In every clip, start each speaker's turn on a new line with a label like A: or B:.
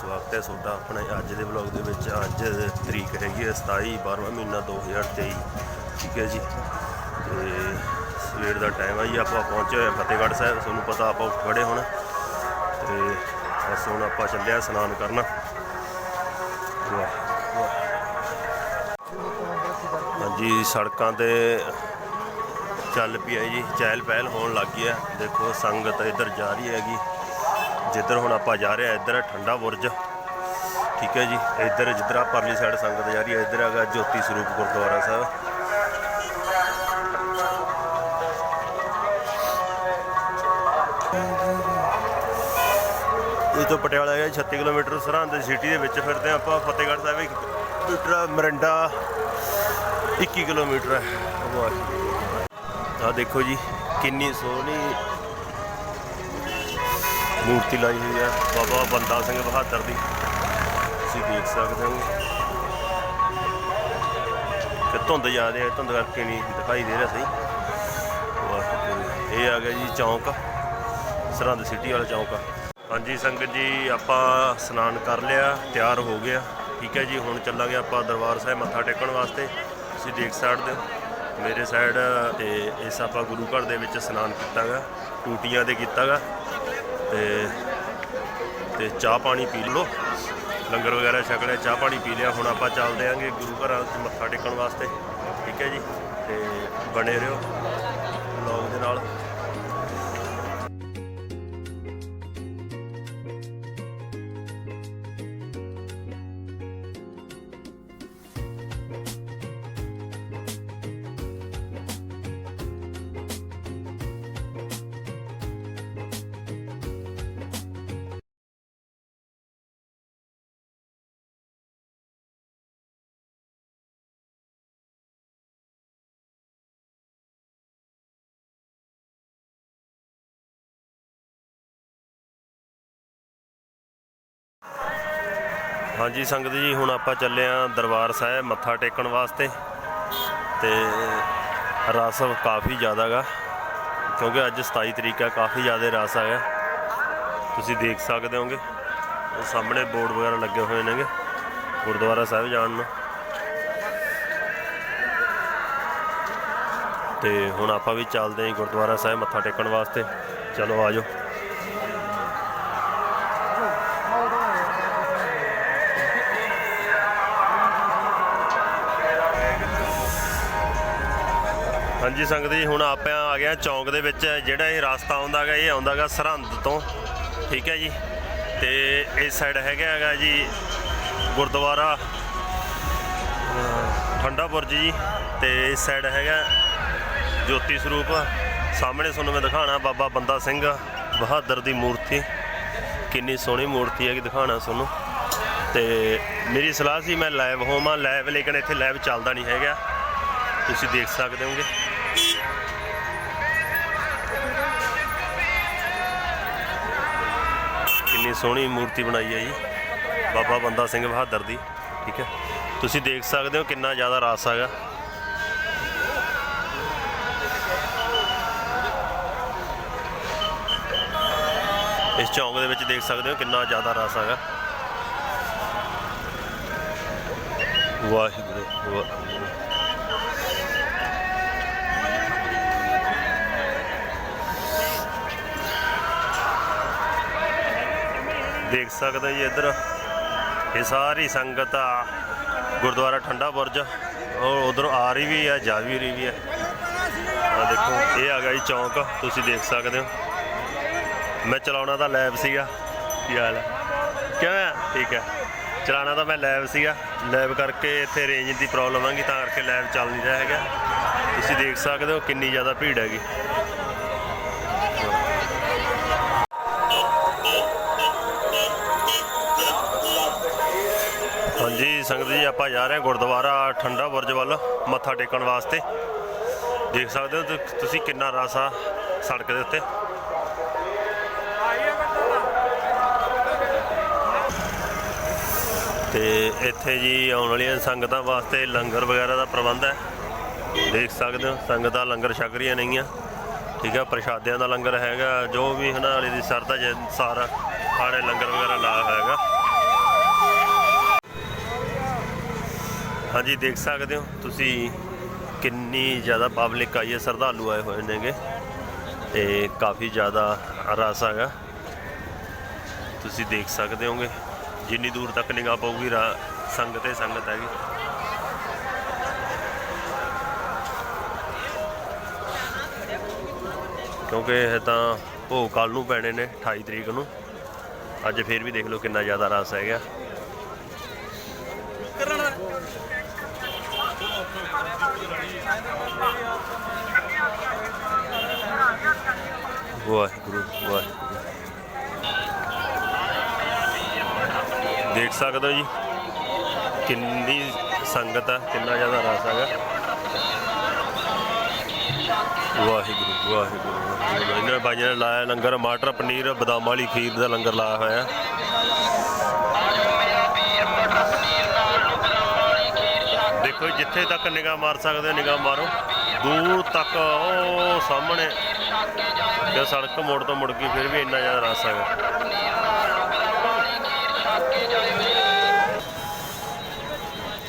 A: ਸਵਾਗਤ ਹੈ ਤੁਹਾਡਾ ਆਪਣੇ ਅੱਜ ਦੇ ਵਲੌਗ ਦੇ ਵਿੱਚ ਅੱਜ ਤਰੀਕ ਹੈਗੀ ਹੈ 27 12ਵਾਂ ਮਹੀਨਾ 2023 ਠੀਕ ਹੈ ਜੀ। ਤੇ ਸਵੇਰ ਦਾ ਟਾਈਮ ਆ ਜੀ, ਆਪਾਂ ਪਹੁੰਚੇ ਹੋਏ ਫਤਿਹਗੜ੍ਹ ਸਾਹਿਬ, ਤੁਹਾਨੂੰ ਪਤਾ ਆਪਾਂ ਉੱਠ ਖੜੇ ਹੁਣ। ਤੇ ਬਸ ਹੁਣ ਆਪਾਂ ਚੱਲੇ ਆ ਇਸ਼ਨਾਨ ਕਰਨ। ਹਾਂਜੀ, ਸੜਕਾਂ ਤੇ ਚੱਲ ਪਈ ਹੈ ਜੀ ਚਹਿਲ ਪਹਿਲ ਹੋਣ ਲੱਗ ਗਈ ਹੈ। ਦੇਖੋ, ਸੰਗਤ ਇੱਧਰ ਜਾ ਰਹੀ ਹੈਗੀ। ਜਿੱਧਰ ਹੁਣ ਆਪਾਂ ਜਾ ਰਹੇ ਆ, ਇੱਧਰ ਹੈ ਠੰਡਾ ਬੁਰਜ। ਠੀਕ ਹੈ ਜੀ, ਇੱਧਰ ਜਿੱਧਰ ਆ ਪਰਲੀ ਸਾਈਡ ਸੰਗਤ ਜਾ ਰਹੀ ਹੈ, ਇੱਧਰ ਹੈਗਾ ਜੋਤੀ ਸਰੂਪ ਗੁਰਦੁਆਰਾ ਸਾਹਿਬ। ਇਹ ਤੋਂ ਪਟਿਆਲਾ ਹੈ 36 ਕਿਲੋਮੀਟਰ ਸਰਹੰਦ ਸਿਟੀ ਦੇ ਵਿੱਚ ਫਿਰਦੇ ਹਾਂ ਆਪਾਂ, ਫਤਿਹਗੜ੍ਹ ਸਾਹਿਬ ਇੱਕ ਕਿਲੋਮੀਟਰ ਮਰਿੰਡਾ 21 ਕਿਲੋਮੀਟਰ ਹੈ। ਆ ਦੇਖੋ ਜੀ, ਕਿੰਨੀ ਸੋਹਣੀ ਮੂਰਤੀ ਲਾਈ ਹੋਈ ਹੈ। ਬਾਬਾ ਬੰਦਾ ਸਿੰਘ ਬਹਾਦਰ ਦੀ। ਤੁਸੀਂ ਦੇਖ ਸਕਦੇ ਹੋ। ਕਿ ਧੁੰਦ ਜ਼ਿਆਦਾ ਹੈ, ਧੁੰਦ ਕਰਕੇ ਨਹੀਂ ਦਿਖਾਈ ਦੇ ਰਿਹਾ ਸਹੀ। ਇਹ ਆ ਗਿਆ ਜੀ ਚੌਂਕ। ਸਰਹੰਦ ਸਿਟੀ ਵਾਲਾ ਚੌਂਕ ਹਾਂਜੀ ਸੰਗਤ ਜੀ, ਆਪਾਂ ਇਸ਼ਨਾਨ ਕਰ ਲਿਆ, ਤਿਆਰ ਹੋ ਗਿਆ ਠੀਕ ਹੈ ਜੀ, ਹੁਣ ਚੱਲਾਂਗੇ ਆਪਾਂ ਦਰਬਾਰ ਸਾਹਿਬ ਮੱਥਾ ਟੇਕਣ ਵਾਸਤੇ। ਤੁਸੀਂ ਦੇਖ ਸਕਦੇ ਹੋ, ਮੇਰੇ ਸਾਈਡ ਤੇ ਇਸ ਆਪਾਂ ਗੁਰੂ ਘਰ ਦੇ ਵਿੱਚ ਇਸ਼ਨਾਨ ਕੀਤਾਗਾ, ਟੂਟੀਆਂ ਤੇ ਕੀਤਾਗਾ। ਤੇ ਤੇ ਚਾਹ ਪਾਣੀ ਪੀ ਲਓ। ਲੰਗਰ ਵਗੈਰਾ ਛਕ ਲਿਆ, ਚਾਹ ਪਾਣੀ ਪੀ ਲਿਆ। ਹੁਣ ਆਪਾਂ ਚੱਲਦੇ ਆਂਗੇ ਗੁਰੂ ਘਰਾਂ 'ਚ ਮੱਥਾ ਟੇਕਣ ਵਾਸਤੇ। ਠੀਕ ਹੈ ਜੀ? ਤੇ ਬਣੇ ਰਹੋ। ਹਾਂਜੀ ਸੰਗਤ ਜੀ, ਹੁਣ ਆਪਾਂ ਚੱਲੇ ਆਂ ਦਰਬਾਰ ਸਾਹਿਬ ਮੱਥਾ ਟੇਕਣ ਵਾਸਤੇ ਤੇ ਰਸ ਕਾਫੀ ਜ਼ਿਆਦਾ ਗਾ, ਕਿਉਂਕਿ ਅੱਜ 27 ਤਰੀਕ ਹੈ ਕਾਫੀ ਜ਼ਿਆਦਾ ਰਸ ਆਇਆ ਤੁਸੀਂ ਦੇਖ ਸਕਦੇ ਹੋਗੇ, ਉਹ ਸਾਹਮਣੇ ਬੋਰਡ ਵਗੈਰਾ ਲੱਗੇ ਹੋਏ ਨੇਗੇ, ਗੁਰਦੁਆਰਾ ਸਾਹਿਬ ਜਾਣ ਨੂੰ। ਤੇ ਹੁਣ ਆਪਾਂ ਵੀ ਚੱਲਦੇ ਹਾਂ ਗੁਰਦੁਆਰਾ ਸਾਹਿਬ ਮੱਥਾ ਟੇਕਣ ਵਾਸਤੇ। ਚਲੋ ਆਜੋ ਹਾਂਜੀ ਸੰਗਤ ਜੀ ਹੁਣ ਆਪਾਂ ਆ ਗਏ ਹਾਂ ਚੌਂਕ ਦੇ ਵਿੱਚ ਜਿਹੜਾ ਇਹ ਰਸਤਾ ਆਉਂਦਾ ਗਾ ਇਹ ਆਉਂਦਾ ਗਾ ਸਰਹੰਦ ਤੋਂ ਠੀਕ ਹੈ ਜੀ? ਤੇ ਇਸ ਸਾਈਡ ਹੈਗਾ ਹੈਗਾ ਜੀ ਗੁਰਦੁਆਰਾ ਅਹ, ਠੰਡਾ ਬੁਰਜ ਜੀ। ਤੇ ਇਸ ਸਾਈਡ ਹੈਗਾ ਜੋਤੀ ਸਰੂਪ। ਸਾਹਮਣੇ ਤੁਹਾਨੂੰ ਮੈਂ ਦਿਖਾਣਾ ਬਾਬਾ ਬੰਦਾ ਸਿੰਘ ਬਹਾਦਰ ਦੀ ਮੂਰਤੀ। ਕਿੰਨੀ ਸੋਹਣੀ ਮੂਰਤੀ ਹੈ ਕਿ ਦਿਖਾਣਾ ਤੁਹਾਨੂੰ। ਤੇ ਮੇਰੀ ਸਲਾਹ ਸੀ ਮੈਂ ਲਾਈਵ ਹੋਵਾਂ ਲਾਈਵ ਲੇਕਿਨ ਇੱਥੇ ਲਾਈਵ ਚੱਲਦਾ ਨਹੀਂ ਹੈਗਾ। ਤੁਸੀਂ ਦੇਖ ਸਕਦੇ ਹੋਗੇ। ਕਿੰਨੀ ਸੋਹਣੀ ਮੂਰਤੀ ਬਣਾਈ ਹੈ ਜੀ। ਬਾਬਾ ਬੰਦਾ ਸਿੰਘ ਬਹਾਦਰ ਦੀ, ਠੀਕ ਹੈ। ਤੁਸੀਂ ਦੇਖ ਸਕਦੇ ਹੋ ਕਿੰਨਾ ਜ਼ਿਆਦਾ ਰਸ ਹੈਗਾ। ਇਸ ਚੌਂਕ ਦੇ ਵਿੱਚ ਦੇਖ ਸਕਦੇ ਹੋ ਕਿੰਨਾ ਜ਼ਿਆਦਾ ਰਸ ਹੈਗਾ। ਵਾਹਿਗੁਰੂ ਵਾਹਿਗੁਰੂ। ਦੇਖ ਸਕਦੇ ਜੀ ਇੱਧਰ। ਇਹ ਸਾਰੀ ਸੰਗਤ ਆ। ਗੁਰਦੁਆਰਾ ਠੰਡਾ ਬੁਰਜ। ਔਰ ਉਧਰ ਆ ਰਹੀ ਵੀ ਹੈ ਜਾ ਵੀ ਰਹੀ ਵੀ ਹੈ ਆ ਦੇਖੋ, ਇਹ ਆ ਗਿਆ ਜੀ ਚੌਂਕ। ਤੁਸੀਂ ਦੇਖ ਸਕਦੇ ਹੋ। ਮੈਂ ਚਲਾਉਣਾ ਤਾਂ ਲੈਬ ਸੀਗਾ। ਕੀ ਹਾਲ ਹੈ ਕਿਵੇਂ ਆ? ਠੀਕ ਹੈ ਚਲਾਉਣਾ ਤਾਂ ਮੈਂ ਲੈਬ ਸੀਗਾ। ਲੈਬ ਕਰਕੇ ਇੱਥੇ ਰੇਂਜ ਦੀ ਪ੍ਰੋਬਲਮ ਆਂਗੀ ਤਾਂ ਕਰਕੇ ਲੈਬ ਚੱਲ ਨਹੀਂ ਰਿਹਾ ਹੈਗਾ। ਤੁਸੀਂ ਦੇਖ ਸਕਦੇ ਹੋ ਕਿੰਨੀ ਜ਼ਿਆਦਾ ਭੀੜ ਹੈਗੀ। ਸੰਗਤ ਜੀ, ਆਪਾਂ ਜਾ ਰਹੇ ਹਾਂ ਗੁਰਦੁਆਰਾ ਠੰਡਾ ਬੁਰਜ ਵੱਲ, ਮੱਥਾ ਟੇਕਣ ਵਾਸਤੇ। ਦੇਖ ਸਕਦੇ ਹੋ ਤੁਸੀਂ ਕਿੰਨਾ ਰਸ ਆ ਸੜਕ ਦੇ ਉੱਤੇ। ਤੇ ਇੱਥੇ ਜੀ ਆਉਣ ਵਾਲੀਆਂ ਸੰਗਤਾਂ ਵਾਸਤੇ ਲੰਗਰ ਵਗੈਰਾ ਦਾ ਪ੍ਰਬੰਧ ਹੈ। ਦੇਖ ਸਕਦੇ ਹੋ, ਸੰਗਤਾਂ ਲੰਗਰ ਛਕ ਰਹੀਆਂ ਨੇਗੀਆਂ। ਠੀਕ ਹੈ ਪ੍ਰਸ਼ਾਦਿਆਂ ਦਾ ਲੰਗਰ ਹੈਗਾ, ਜੋ ਵੀ ਹਨਾ, ਵਾਲੇ ਦੀ ਸਰਦਾ ਜੇ ਸਾਰਾ ਹਾੜੇ ਲੰਗਰ ਵਗੈਰਾ ਲਾਇਆ ਹੈਗਾ। ਹਾਂਜੀ, ਦੇਖ ਸਕਦੇ ਹੋ ਤੁਸੀਂ ਕਿੰਨੀ ਜ਼ਿਆਦਾ ਪਬਲਿਕ ਆਈ ਹੈ, ਸ਼ਰਧਾਲੂ ਆਏ ਹੋਏ ਨੇਗੇ ਤੇ ਕਾਫੀ ਜ਼ਿਆਦਾ ਰਸ ਹੈਗਾ। ਤੁਸੀਂ ਦੇਖ ਸਕਦੇ ਹੋਗੇ, ਜਿੰਨੀ ਦੂਰ ਤੱਕ ਨਿਗਾਹ ਪਊਗੀ, ਰਾ- ਸੰਗਤ ਹੀ ਸੰਗਤ ਹੈਗੀ। ਕਿਉਂਕਿ ਇਹ ਤਾਂ ਭੋਗ ਕੱਲ ਨੂੰ ਪੈਣੇ ਨੇ 28 ਤਰੀਕ ਨੂੰ। ਅੱਜ ਫੇਰ ਵੀ ਦੇਖ ਲਓ ਕਿੰਨਾ ਜ਼ਿਆਦਾ ਰਸ ਹੈਗਾ। ਵਾਹਿਗੁਰੂ ਵਾਹਿਗੁਰੂ। ਦੇਖ ਸਕਦੇ ਹੋ ਜੀ, ਕਿੰਨੀ ਸੰਗਤ ਹੈ ਕਿੰਨਾ ਜ਼ਿਆਦਾ ਰਸ ਹੈਗਾ। ਵਾਹਿਗੁਰੂ ਵਾਹਿਗੁਰੂ ਵਾਹਿਗੁਰੂ। ਇਹਨਾਂ ਬਾਈਆਂ ਨੇ ਲਾਇਆ ਲੰਗਰ ਮਟਰ ਪਨੀਰ ਬਦਾਮਾਂ ਵਾਲੀ ਖੀਰ ਦਾ ਲੰਗਰ ਲਾਇਆ ਹੋਇਆ। ਦੇਖੋ ਜਿੱਥੇ ਤੱਕ ਨਿਗਾਹ ਮਾਰ ਸਕਦੇ ਹੋ, ਨਿਗਾਹ ਮਾਰੋ। ਦੂਰ ਤੱਕ ਉਹ ਸਾਹਮਣੇ। ਜੇ ਸੜਕ ਮੋੜ ਤੋਂ ਮੁੜ ਗਈ ਫਿਰ ਵੀ ਇੰਨਾ ਜ਼ਿਆਦਾ ਰਸ ਹੈਗਾ।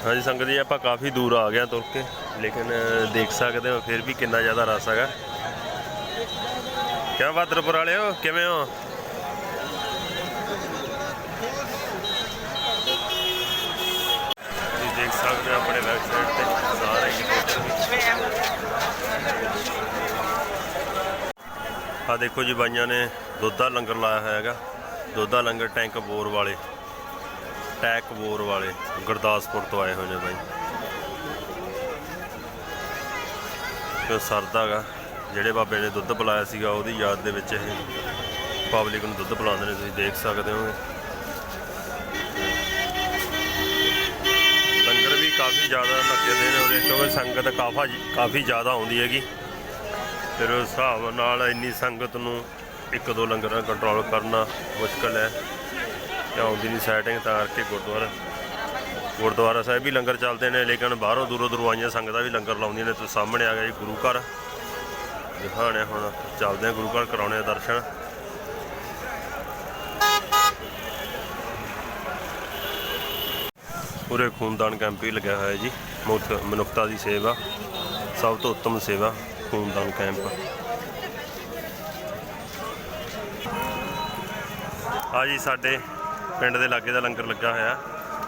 A: ਹਾਂਜੀ, ਸੰਗਤ ਜੀ, ਆਪਾਂ ਕਾਫੀ ਦੂਰ ਆ ਗਏ ਤੁਰ ਕੇ। ਲੇਕਿਨ ਦੇਖ ਸਕਦੇ ਹੋ, ਫਿਰ ਵੀ ਕਿੰਨਾ ਜ਼ਿਆਦਾ ਰਸ ਹੈਗਾ। ਕਿਆ ਬਾਦਰਪੁਰ ਵਾਲਿਓ, ਕਿਵੇਂ ਹੋ ਤੁਸੀਂ ਦੇਖ ਸਕਦੇ ਹੋ ਆਪਣੇ ਵੈਬਸਾਈਟ ਤੇ ਸਾਰੇ ਆ ਦੇਖੋ ਜੀ, ਬਾਈਆਂ ਨੇ ਦੁੱਧ ਦਾ ਲੰਗਰ ਲਾਇਆ ਹੋਇਆ ਹੈਗਾ। ਦੁੱਧ ਦਾ ਲੰਗਰ ਟੈਂਕ ਬੋਰ ਵਾਲੇ, ਟੈਕ ਬੋਰ ਵਾਲੇ, ਗੁਰਦਾਸਪੁਰ ਤੋਂ ਆਏ ਹੋਏ ਨੇ ਬਾਈ। ਤੇ ਸਰਦਾ ਗਾ ਜਿਹੜੇ ਬਾਬੇ ਨੇ ਦੁੱਧ ਪਿਲਾਇਆ ਸੀਗਾ, ਉਹਦੀ ਯਾਦ ਦੇ ਵਿੱਚ ਇਹ ਪਬਲਿਕ ਨੂੰ ਦੁੱਧ ਪਿਲਾਉਂਦੇ ਨੇ, ਤੁਸੀਂ ਦੇਖ ਸਕਦੇ ਹੋ। ਕਾਫੀ ਜ਼ਿਆਦਾ ਲੱਗੇ ਦੇ ਨੇ ਉਰੇ ਕਿਉਂਕਿ ਸੰਗਤ ਕਾਫਾ ਕਾਫੀ ਜ਼ਿਆਦਾ ਆਉਂਦੀ ਹੈਗੀ। ਫਿਰ ਉਸ ਹਿਸਾਬ ਨਾਲ ਇੰਨੀ ਸੰਗਤ ਨੂੰ ਇੱਕ ਦੋ ਲੰਗਰਾਂ ਕੰਟਰੋਲ ਕਰਨਾ ਮੁਸ਼ਕਲ ਹੈ। ਤੇ ਆਉਂਦੀ ਨਹੀਂ ਸੈਟਿੰਗ ਤਾਂ ਕਰਕੇ ਗੁਰਦੁਆਰਾ ਗੁਰਦੁਆਰਾ ਸਾਹਿਬ ਵੀ ਲੰਗਰ ਚੱਲਦੇ ਨੇ, ਲੇਕਿਨ ਬਾਹਰੋਂ ਦੂਰੋਂ ਦੂਰੋਂ ਆਈਆਂ ਸੰਗਤਾਂ ਵੀ ਲੰਗਰ ਲਾਉਂਦੀਆਂ ਨੇ ਤੁਸੀਂ ਸਾਹਮਣੇ ਆ ਗਿਆ ਜੀ ਗੁਰੂ ਘਰ। ਦਿਖਾਣੇ ਹੁਣ, ਚੱਲਦੇ ਆ ਗੁਰੂ ਘਰ, ਕਰਾਉਣੇ ਆ ਦਰਸ਼ਨ। ਉਰੇ ਖੂਨਦਾਨ ਕੈਂਪ ਹੀ ਲੱਗਿਆ ਹੋਇਆ ਜੀ। ਮੁਕਤ ਮਨੁੱਖਤਾ ਦੀ ਸੇਵਾ, ਸਭ ਤੋਂ ਉੱਤਮ ਸੇਵਾ ਖੂਨਦਾਨ ਕੈਂਪ। ਆ ਜੀ ਸਾਡੇ ਪਿੰਡ ਦੇ ਲਾਗੇ ਦਾ ਲੰਗਰ ਲੱਗਾ ਹੋਇਆ।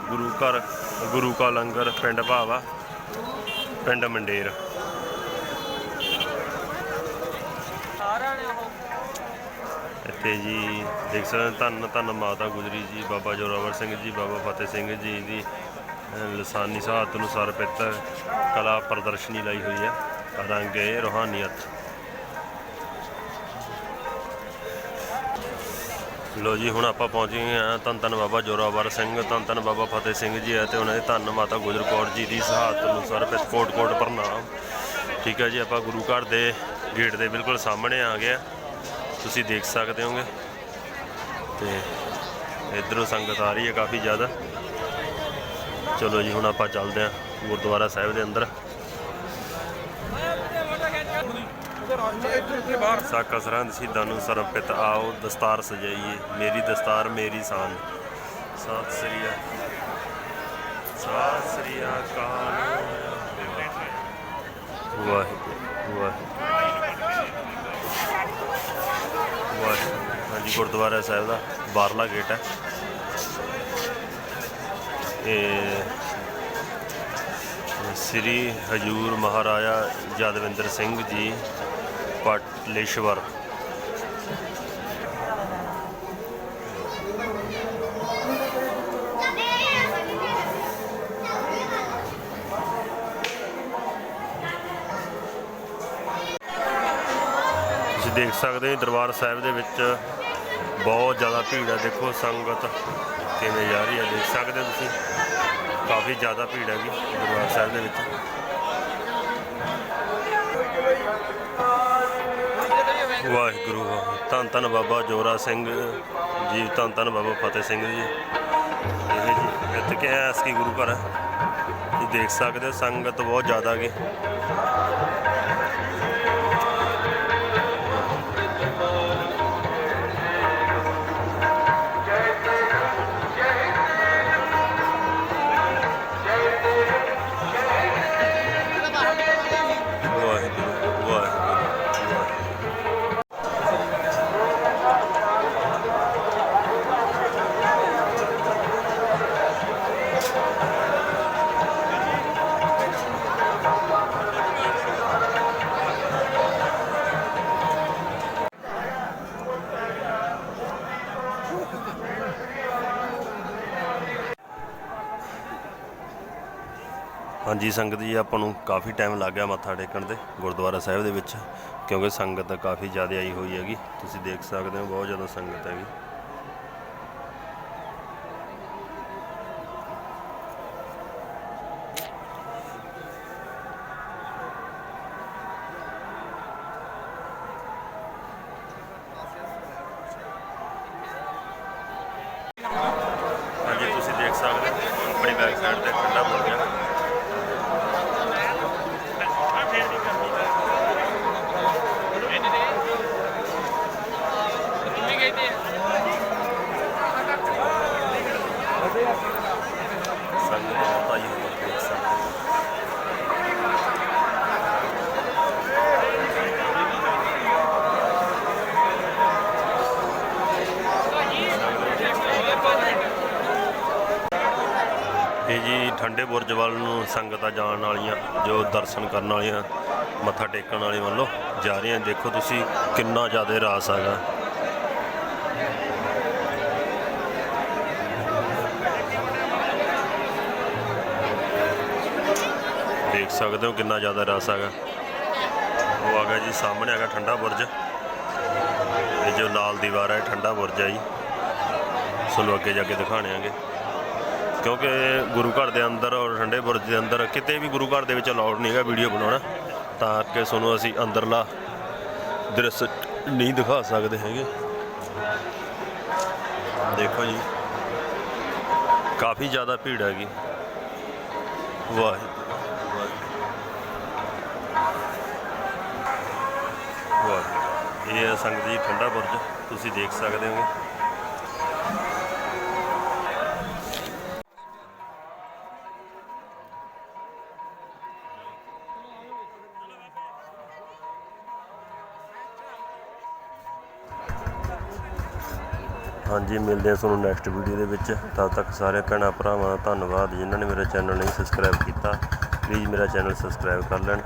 A: ਗੁਰੂ ਘਰ, ਗੁਰੂ ਕਾ ਲੰਗਰ ਪਿੰਡ ਭਾਵਾ, ਪਿੰਡ ਮੰਡੇਰ। ਇੱਥੇ ਜੀ ਦੇਖ ਸਕਦੇ ਧੰਨ ਧੰਨ ਮਾਤਾ ਗੁਜਰੀ ਜੀ, ਬਾਬਾ ਜੋਰਾਵਰ ਸਿੰਘ ਜੀ, ਬਾਬਾ ਫਤਿਹ ਸਿੰਘ ਜੀ ਦੀ ਲਸਾਨੀ ਸਹਾਇਤ ਨੂੰ ਸਰਪਿਤ ਕਲਾ ਪ੍ਰਦਰਸ਼ਨੀ ਲਾਈ ਹੋਈ ਹੈ। ਰੰਗੇ ਰੋਹਾਨੀਅਤ। ਲੋ ਜੀ, ਹੁਣ ਆਪਾਂ ਪਹੁੰਚ ਗਏ ਹਾਂ ਧੰਨ ਧੰਨ ਬਾਬਾ ਜੋਰਾਵਰ ਸਿੰਘ ਧੰਨ ਧੰਨ ਬਾਬਾ ਫਤਿਹ ਸਿੰਘ ਜੀ ਹੈ ਤੇ ਉਹਨਾਂ ਦੇ ਧੰਨ ਮਾਤਾ ਗੁਜਰ ਕੌਰ ਜੀ ਦੀ ਸਹਾਇਤ ਅਨੁਸਾਰ ਸਰਪਿਤ ਕੋਟ ਕੋਟ ਪ੍ਰਣਾਮ। ਠੀਕ ਹੈ ਜੀ, ਆਪਾਂ ਗੁਰੂ ਘਰ ਦੇ ਗੇਟ ਦੇ ਬਿਲਕੁਲ ਸਾਹਮਣੇ ਆ ਗਏ ਤੁਸੀਂ ਦੇਖ ਸਕਦੇ ਹੋਗੇ। ਤੇ ਇਧਰੋਂ ਸੰਗਤ ਆ ਰਹੀ ਹੈ ਕਾਫੀ ਜ਼ਿਆਦਾ। ਚਲੋ ਜੀ, ਹੁਣ ਆਪਾਂ ਚੱਲਦੇ ਹਾਂ ਗੁਰਦੁਆਰਾ ਸਾਹਿਬ ਦੇ ਅੰਦਰ। ਸਾਕਾ ਸਰਹੰਦ ਸ਼ਹੀਦਾਂ ਨੂੰ ਸਰਪਿਤ ਆਓ ਦਸਤਾਰ ਸਜਾਈਏ। ਮੇਰੀ ਦਸਤਾਰ, ਮੇਰੀ ਸ਼ਾਨ। ਸਤਿ ਸ੍ਰੀ ਅਕਾਲ। ਸਤਿ ਸ੍ਰੀ ਅਕਾਲ। ਵਾਹਿਗੁਰੂ ਵਾਹਿਗੁਰੂ। ਵਾਹਿਗੁਰੂ। ਹਾਂਜੀ, ਗੁਰਦੁਆਰਾ ਸਾਹਿਬ ਦਾ ਬਾਹਰਲਾ ਗੇਟ ਹੈ। ਸ੍ਰੀ ਹਜੂਰ ਮਹਾਰਾਜਾ ਯਾਦਵਿੰਦਰ ਸਿੰਘ ਜੀ ਪਾਟਲੇਸ਼ਵਰ। ਤੁਸੀਂ ਦੇਖ ਸਕਦੇ ਹੋ ਦਰਬਾਰ ਸਾਹਿਬ ਦੇ ਵਿੱਚ ਬਹੁਤ ਜ਼ਿਆਦਾ ਭੀੜ ਹੈ ਦੇਖੋ ਸੰਗਤ ਕਿਵੇਂ ਜਾ ਰਹੀ ਹੈ ਦੇਖ ਸਕਦੇ ਹੋ ਤੁਸੀਂ। ਕਾਫੀ ਜ਼ਿਆਦਾ ਭੀੜ ਹੈਗੀ ਦਰਬਾਰ ਸਾਹਿਬ ਦੇ ਵਿੱਚ। ਵਾਹਿਗੁਰੂ, ਧੰਨ ਧੰਨ ਬਾਬਾ ਜੋਰਾ ਸਿੰਘ ਜੀ, ਧੰਨ ਧੰਨ ਬਾਬਾ ਫਤਿਹ ਸਿੰਘ ਜੀ। ਇਹ ਜੀ, ਇੱਥੇ ਕਿਹਾ ਹੈ ਕੀ ਗੁਰੂ ਘਰ ਹੈ। ਤੁਸੀਂ ਦੇਖ ਸਕਦੇ ਹੋ, ਸੰਗਤ ਬਹੁਤ ਜ਼ਿਆਦਾ ਹੈਗੀ। ਹਾਂਜੀ, ਸੰਗਤ ਜੀ, ਆਪਾਂ ਨੂੰ ਕਾਫੀ ਟਾਈਮ ਲੱਗ ਗਿਆ ਮੱਥਾ ਟੇਕਣ ਤੇ, ਗੁਰਦੁਆਰਾ ਸਾਹਿਬ ਦੇ ਵਿੱਚ, ਕਿਉਂਕਿ ਸੰਗਤ ਕਾਫੀ ਜ਼ਿਆਦਾ ਆਈ ਹੋਈ ਹੈਗੀ। ਤੁਸੀਂ ਦੇਖ ਸਕਦੇ ਹੋ, ਬਹੁਤ ਜ਼ਿਆਦਾ ਸੰਗਤ ਹੈਗੀ ਹਾਂਜੀ ਤੁਸੀਂ ਦੇਖ ਸਕਦੇ ਹੋ ਆਪਣੀ ਬੈਕ ਸਾਈਡ ਤੇ ਠੰਡਾ ਹੋ ਗਿਆ ਸੰਗਤ ਬਹੁਤ ਆਈ ਦੇਖ ਸਕਦੇ ਹੋ ਇਹ ਜੀ ਠੰਡੇ ਬੁਰਜ ਵੱਲ ਨੂੰ ਸੰਗਤਾਂ ਜਾਣ ਵਾਲੀਆਂ, ਜੋ ਦਰਸ਼ਨ ਕਰਨ ਵਾਲੀਆਂ, ਮੱਥਾ ਟੇਕਣ ਵਾਲੇ ਵੱਲੋਂ ਜਾ ਰਹੀਆਂ। ਦੇਖੋ ਤੁਸੀਂ ਕਿੰਨਾ ਜ਼ਿਆਦਾ ਰਾਸ ਹੈਗਾ। ਦੇਖ ਸਕਦੇ ਹੋ ਕਿੰਨਾ ਜ਼ਿਆਦਾ ਰਸ ਹੈਗਾ। ਉਹ ਆ ਗਿਆ ਜੀ, ਸਾਹਮਣੇ ਹੈਗਾ ਠੰਡਾ ਬੁਰਜ। ਇਹ ਜੋ ਲਾਲ ਦੀਵਾਰ ਹੈ ਠੰਡਾ ਬੁਰਜ ਹੈ ਜੀ। ਤੁਹਾਨੂੰ ਅੱਗੇ ਜਾ ਕੇ ਦਿਖਾਣੇ ਆਂਗੇ। ਕਿਉਂਕਿ ਗੁਰੂ ਘਰ ਦੇ ਅੰਦਰ ਔਰ ਠੰਡੇ ਬੁਰਜ ਦੇ ਅੰਦਰ ਕਿਤੇ ਵੀ ਗੁਰੂ ਘਰ ਦੇ ਵਿੱਚ ਅਲਾਉਡ ਨਹੀਂ ਹੈਗਾ ਵੀਡੀਓ ਬਣਾਉਣਾ। ਤਾਂ ਕਿ ਤੁਹਾਨੂੰ ਅਸੀਂ ਅੰਦਰਲਾ ਦ੍ਰਿਸ਼ ਨਹੀਂ ਦਿਖਾ ਸਕਦੇ ਹੈਗੇ। ਦੇਖੋ ਜੀ। ਕਾਫੀ ਜ਼ਿਆਦਾ ਭੀੜ ਹੈਗੀ। ਵਾਹਿਗੁਰੂ। ਵਾਹਿਗੁਰੂ ਇਹ ਹੈ ਸੰਗਤ ਜੀ, ਠੰਡਾ ਬੁਰਜ, ਤੁਸੀਂ ਦੇਖ ਸਕਦੇ ਹੋ ਹਾਂਜੀ, ਮਿਲਦੇ ਹਾਂ ਤੁਹਾਨੂੰ ਨੈਕਸਟ ਵੀਡੀਓ ਦੇ ਵਿੱਚ। ਤਦ ਤੱਕ ਸਾਰੇ ਭੈਣਾਂ ਭਰਾਵਾਂ ਦਾ ਧੰਨਵਾਦ। ਜਿਨ੍ਹਾਂ ਨੇ ਮੇਰਾ ਚੈਨਲ ਨਹੀਂ ਸਬਸਕ੍ਰਾਈਬ ਕੀਤਾ ਪਲੀਜ਼ ਮੇਰਾ ਚੈਨਲ ਸਬਸਕ੍ਰਾਈਬ ਕਰ ਲੈਣ।